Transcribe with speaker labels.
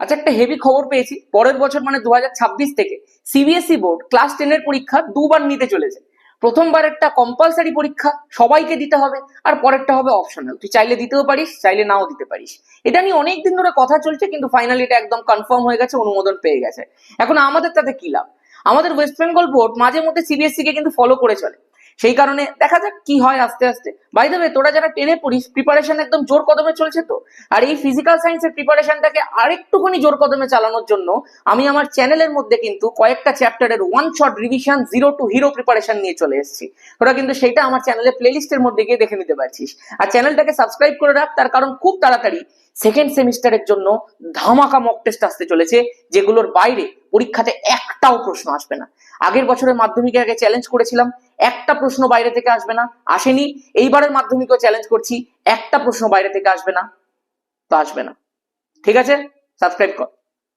Speaker 1: আচ্ছা একটা হেভি খবর পেয়েছি। পরের বছর মানে দু হাজার ছাব্বিশ থেকে সিবিএসই বোর্ড ক্লাস টেনের পরীক্ষা দুবার নিতে চলেছে। প্রথমবার একটা কম্পালসারি পরীক্ষা সবাইকে দিতে হবে আর পরেরটা হবে অপশনাল তুই চাইলে দিতেও পারিস, চাইলে নাও দিতে পারিস। এটা নিয়ে অনেকদিন ধরে কথা চলছে, কিন্তু ফাইনালি এটা একদম কনফার্ম হয়ে গেছে, অনুমোদন পেয়ে গেছে। এখন আমাদের তাতে কি লাভ? আমাদের ওয়েস্ট বেঙ্গল বোর্ড মাঝে মধ্যে সিবিএসসি কে কিন্তু ফলো করে চলে। সেই কারণে দেখা যাক কি হয় আস্তে আস্তে। বাই দেবে তোরা যারা টেনে পড়িস প্রিপারেশন একদম জোর কদমে চলছে তো। আর এই ফিজিক্যাল সায়েন্সের প্রিপারেশনটাকে আরেকটুখানি জোর কদমে চালানোর জন্য আমি আমার চ্যানেলের মধ্যে কিন্তু কয়েকটা চ্যাপ্টারের one shot revision zero to hero preparation নিয়ে চলে এসেছি। তোরা কিন্তু সেটা আমার চ্যানেলের প্লেলিস্টের মধ্যে গিয়ে দেখে নিতে পারছিস। আর চ্যানেলটাকে সাবস্ক্রাইব করে রাখ, তার কারণ খুব তাড়াতাড়ি সেকেন্ড সেমিস্টারের জন্য ধামাকা মক টেস্ট আসতে চলেছে, যেগুলোর বাইরে পরীক্ষাতে একটাও প্রশ্ন আসবে না। আগের বছরের মাধ্যমিকের আগে চ্যালেঞ্জ করেছিলাম, একটা প্রশ্ন বাইরে থেকে আসবে না, আসেনি। এইবারের মাধ্যমিকেও চ্যালেঞ্জ করছি, একটা প্রশ্ন বাইরে থেকে আসবে না, তো আসবে না। ঠিক আছে? সাবস্ক্রাইব কর।